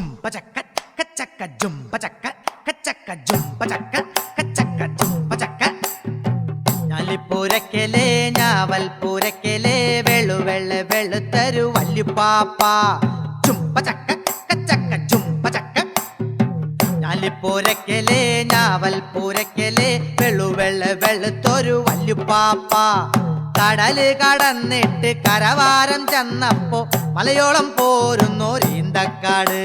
ജുംപ ചക്ക കച്ചക്ക ജുംപ ചക്ക കച്ചക്ക ജുംപ ചക്ക കച്ചക്ക ജുംപ ചക്ക ഞാലിപ്പൂരക്കലേ ഞാവൽപ്പൂരക്കലേ വെളു വെള്ള വെളുത്തരു വല്യുപ്പാപ്പ. ചുംപ ചക്ക കച്ചക്ക ജുംപ ചക്ക ഞാലിപ്പൂരക്കലേ ഞാവൽപ്പൂരക്കലേ വെളു വെള്ള വെളുത്തൊരു വല്യുപ്പാപ്പ. കടൽ കടന്നിട്ട് കരവാരം ചെന്നപ്പോ മലയോളം പോരുന്നോരീന്തക്കാട്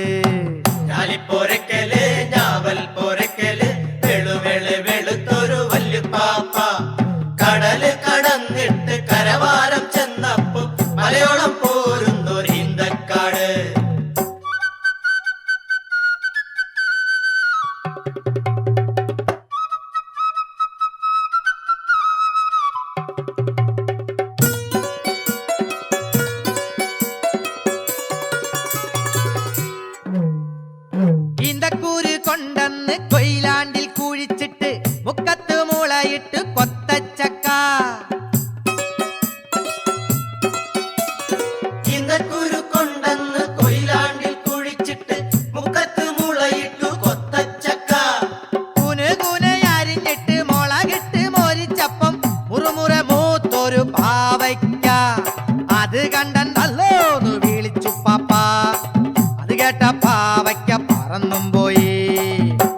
ഞാലിപ്പോരക്കൽ ഞാവൽ മുളയിട്ട് കൊത്തച്ചക്ക ഇന്ദക്കുരു കൊണ്ടെന്ന് കൊയിലാണ്ടിൽ കുഴിച്ചിട്ട് മുക്കത്ത് മുളയിട്ടു കൊത്തച്ചക്ക. മോരിച്ചപ്പം പാവയ്ക്ക. അത് കണ്ടല്ലോ വിളിച്ചു പാപ്പ. അത് കേട്ട പാവയ്ക്ക പറന്നും പോയി.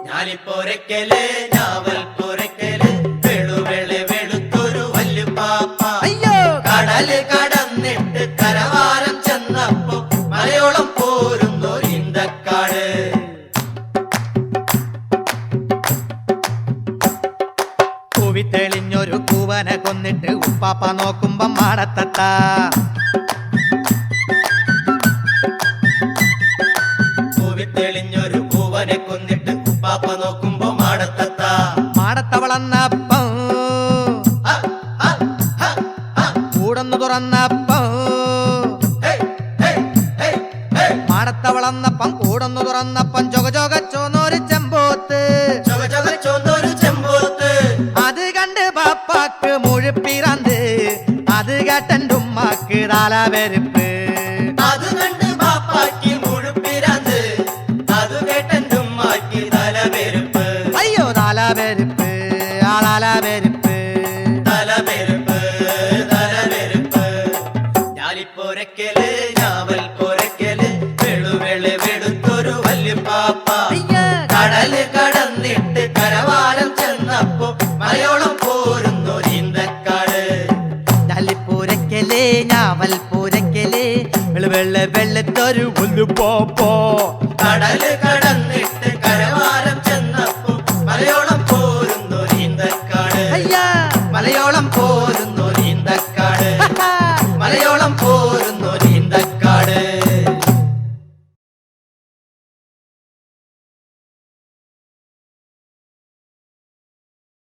ഞാലിപ്പോരക്കൽ ഞാവൽ അയ്യോ. കടൽ കടന്നിട്ട് കരവാരം ചെന്നപ്പോ മലയോളം പോരുന്നു കുവി തെളിഞ്ഞൊരു കൂവനെ കൊന്നിട്ട് ഉപ്പാപ്പ നോക്കുമ്പം മാടത്തത്ത. കൂവി തെളിഞ്ഞൊരു കൂവനെ കൊന്നിട്ട് ഉപ്പാപ്പ നോക്കുമ്പോ മാടത്തത്ത. മാടത്തവളന്നപ്പം തുറന്നപ്പം കൂടന്നു തുറന്നപ്പം ചൊക ചൊക ചോന്നൊരു ചെമ്പോത്ത്. അത് കണ്ട് പാപ്പാക്ക് മുഴുപ്പിറന്ത് അത് കേട്ടൻ ഉമ്മാക്ക് താലാവെരുപ്പ് ഞാവൽ പൂരക്കൽ വെള്ള വെള്ളത്തൊരു ഒന്ന് പോപ്പോ കടൽ കടന്നിട്ട് കരവാരം ചെന്നപ്പോ മലയോളം പോരുന്നു നീന്തക്കാട്. മലയോളം പോരുന്നു നീന്തക്കാട്. മലയോളം